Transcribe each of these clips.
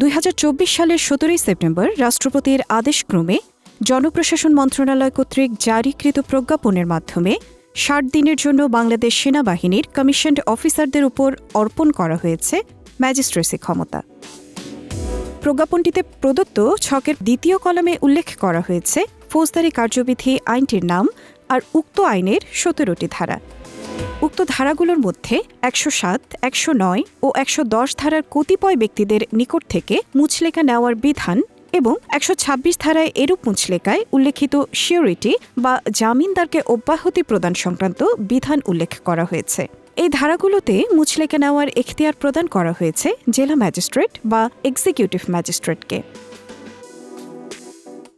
দুই হাজার চব্বিশ সালের সতেরোই সেপ্টেম্বর রাষ্ট্রপতির আদেশক্রমে জনপ্রশাসন মন্ত্রণালয় কর্তৃক জারিকৃত প্রজ্ঞাপনের মাধ্যমে ষাট দিনের জন্য বাংলাদেশ সেনাবাহিনীর কমিশনড অফিসারদের উপর অর্পণ করা হয়েছে ম্যাজিস্ট্রেসি ক্ষমতা। প্রজ্ঞাপনটিতে প্রদত্ত ছকের দ্বিতীয় কলমে উল্লেখ করা হয়েছে, ফৌজদারি কার্যবিধি আইনটির নাম আর উক্ত আইনের সতেরোটি ধারা। উক্ত ধারাগুলোর মধ্যে একশো সাত, একশো নয় ও একশো দশ ধারার কতিপয় ব্যক্তিদের নিকট থেকে মুচলেকা নেওয়ার বিধান এবং একশো ছাব্বিশ ধারায় এরূপ মুচলেকায় উল্লেখিত সিওরিটি বা জামিনদারকে অব্যাহতি প্রদান সংক্রান্ত বিধান উল্লেখ করা হয়েছে। এই ধারাগুলোতে মুচলেকা নেওয়ার এখতিয়ার প্রদান করা হয়েছে জেলা ম্যাজিস্ট্রেট বা এক্সিকিউটিভ ম্যাজিস্ট্রেটকে।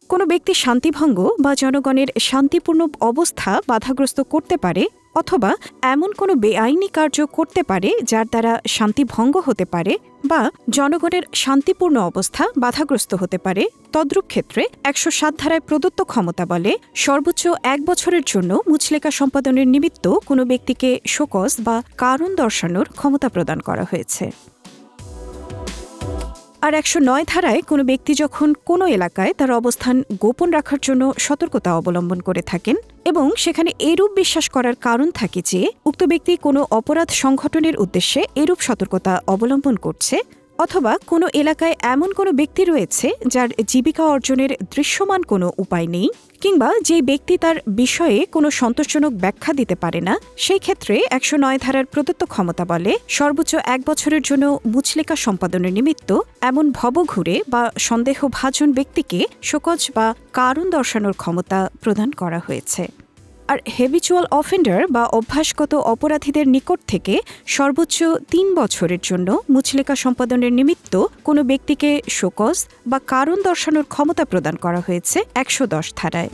কোনো ব্যক্তি শান্তিভঙ্গ বা জনগণের শান্তিপূর্ণ অবস্থা বাধাগ্রস্ত করতে পারে অথবা এমন কোনো বেআইনি কার্য করতে পারে যার দ্বারা শান্তি ভঙ্গ হতে পারে বা জনগণের শান্তিপূর্ণ অবস্থা বাধাগ্রস্ত হতে পারে। তদ্রূপ ক্ষেত্রে একশো সাত ধারায় প্রদত্ত ক্ষমতা বলে সর্বোচ্চ এক বছরের জন্য মুচলেকা সম্পাদনের নিমিত্ত কোনো ব্যক্তিকে শোকজ বা কারণ দর্শানোর ক্ষমতা প্রদান করা হয়েছে। আর একশো নয় ধারায় কোনো ব্যক্তি যখন কোনো এলাকায় তার অবস্থান গোপন রাখার জন্য সতর্কতা অবলম্বন করে থাকেন এবং সেখানে এরূপ বিশ্বাস করার কারণ থাকে যে, উক্ত ব্যক্তি কোনো অপরাধ সংগঠনের উদ্দেশ্যে এরূপ সতর্কতা অবলম্বন করছে অথবা কোনো এলাকায় এমন কোনো ব্যক্তি রয়েছে যার জীবিকা অর্জনের দৃশ্যমান কোনো উপায় নেই, কিংবা যে ব্যক্তি তার বিষয়ে কোনো সন্তোষজনক ব্যাখ্যা দিতে পারে না, সেই ক্ষেত্রে একশো নয় ধারার প্রদত্ত ক্ষমতা বলে সর্বোচ্চ এক বছরের জন্য মুচলেকা সম্পাদনের নিমিত্ত এমন ভবঘুরে বা সন্দেহভাজন ব্যক্তিকে শোকজ বা কারণ দর্শানোর ক্ষমতা প্রদান করা হয়েছে। আর হেবিচুয়াল অফেন্ডার বা অভ্যাসগত অপরাধীদের নিকট থেকে সর্বোচ্চ তিন বছরের জন্য মুচলেকা সম্পাদনের নিমিত্ত কোনো ব্যক্তিকে শোকজ বা কারণ দর্শানোর ক্ষমতা প্রদান করা হয়েছে একশো দশ ধারায়।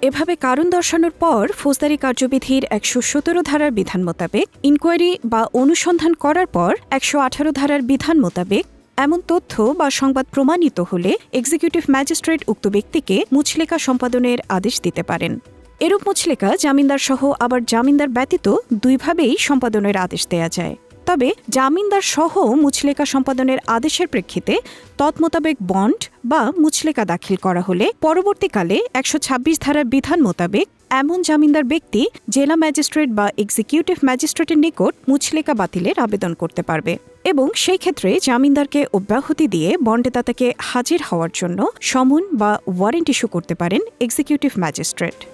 এভাবে কারণ দর্শানোর পর ফৌজদারি কার্যবিধির একশো সতেরো ধারার বিধান মোতাবেক ইনকোয়ারি বা অনুসন্ধান করার পর একশো আঠারো ধারার বিধান মোতাবেক এমন তথ্য বা সংবাদ প্রমাণিত হলে এক্সিকিউটিভ ম্যাজিস্ট্রেট উক্ত ব্যক্তিকে মুচলেকা সম্পাদনের আদেশ দিতে পারেন। এরূপ মুচলেকা জামিনদার সহ আবার জামিনদার ব্যতীত দুইভাবেই সম্পাদনের আদেশ দেয়া যায়। তবে জামিনদার সহ মুচলেকা সম্পাদনের আদেশের প্রেক্ষিতে তৎমোতাবেক বন্ড বা মুচলেকা দাখিল করা হলে পরবর্তীকালে একশো ছাব্বিশ ধারার বিধান মোতাবেক এমন জামিনদার ব্যক্তি জেলা ম্যাজিস্ট্রেট বা এক্সিকিউটিভ ম্যাজিস্ট্রেটের নিকট মুচলেকা বাতিলের আবেদন করতে পারবে এবং সেই ক্ষেত্রে জামিনদারকে অব্যাহতি দিয়ে বন্ডেদাতাকে হাজির হওয়ার জন্য সমন বা ওয়ারেন্ট ইস্যু করতে পারেন এক্সিকিউটিভ ম্যাজিস্ট্রেট।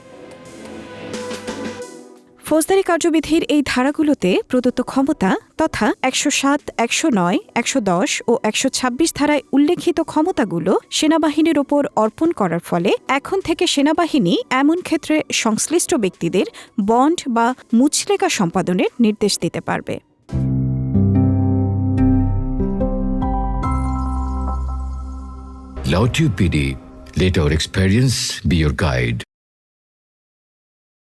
ফৌজদারি কার্যবিধির এই ধারাগুলোতে প্রদত্ত ক্ষমতা তথা একশো সাত একশো নয় একশো দশ ও একশো ছাব্বিশ ধারায় উল্লেখিত ক্ষমতাগুলো সেনাবাহিনীর ওপর অর্পণ করার ফলে এখন থেকে সেনাবাহিনী এমন ক্ষেত্রে সংশ্লিষ্ট ব্যক্তিদের বন্ড বা মুচলেকা সম্পাদনের নির্দেশ দিতে পারবে Law PD, let our experience be your guide.